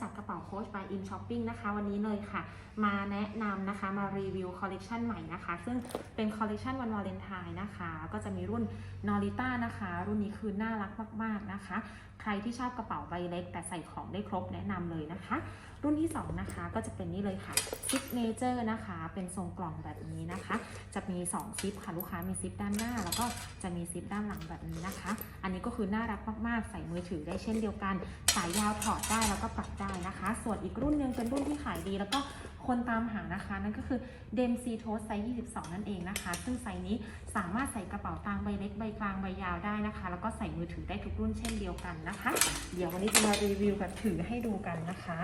จากกระเป๋าโค้ชบายอินช้อปปิ้งนะคะ วันนี้เลยค่ะ มาแนะนำนะคะมารีวิวคอลเลกชันใหม่นะคะ ซึ่งเป็นคอลเลกชันวันวาเลนไทน์นะคะ ก็จะมีรุ่นนอริต้านะคะ รุ่นนี้คือน่ารักมาก ๆ นะคะ ใครที่ชอบกระเป๋าใบเล็ก แต่ใส่ของได้ครบแนะนำเลยนะคะ รุ่นที่ 2 นะคะก็จะเป็นนี่เลยค่ะซิปเนเจอร์นะคะ เป็นทรงกล่องแบบนี้นะคะ จะมี 2 ซิปค่ะลูกค้ามีซิปด้านหน้า แล้วก็จะมีซิปด้านหลังแบบนี้นะคะ อันนี้ก็คือน่ารักมากๆ ใส่มือถือได้เช่นเดียวกัน สายยาวถอดได้แล้วก็ปรับได้นะคะ ส่วนอีกรุ่นหนึ่งเป็นรุ่นที่ขายดี แล้วก็คนตามหานะคะ นั่นก็คือเดมซีโทสไซส์22 นั่นเองนะคะ ซึ่งไซส์นี้สามารถใส่กระเป๋าตังใบเล็กใบกลางใบยาวได้นะคะ แล้วก็ใส่มือถือได้ทุกรุ่นเช่นเดียวกันนะคะ เดี๋ยววันนี้จะมารีวิวแบบถือให้ดูกันนะคะ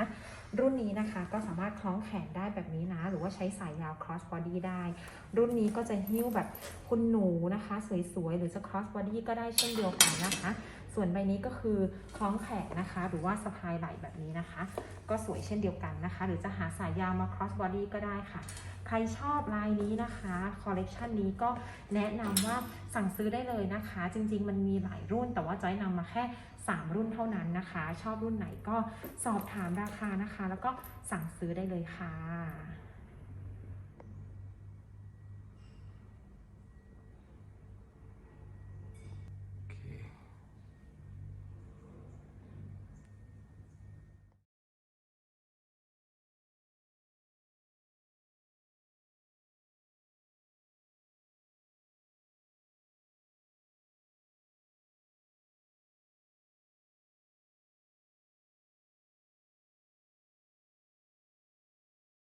รุ่นนี้นะคะก็สามารถคล้องแขนได้แบบนี้นะ หรือว่าใช้สายยาว cross body ได้ รุ่นนี้ก็จะหิ้วแบบคุณหนูนะคะ สวยๆหรือจะ cross body ก็ได้เช่นเดียวกันนะคะ ส่วนใบนี้ก็คือคล้องแขนนะคะ หรือว่าสะพายไหล่แบบนี้นะคะ ก็สวยเช่นเดียวกันนะคะ หรือจะหาสายยาวมา cross body ก็ได้ค่ะ ใครชอบลายนี้นะคะคอลเลกชันนี้ก็แนะนำว่าสั่งซื้อได้เลยนะคะ จริงๆ มันมีหลายรุ่นแต่ว่าจอยนำมาแค่ 3 รุ่นเท่านั้นนะคะ ชอบรุ่นไหนก็สอบถามราคานะคะ แล้วก็สั่งซื้อได้เลยค่ะ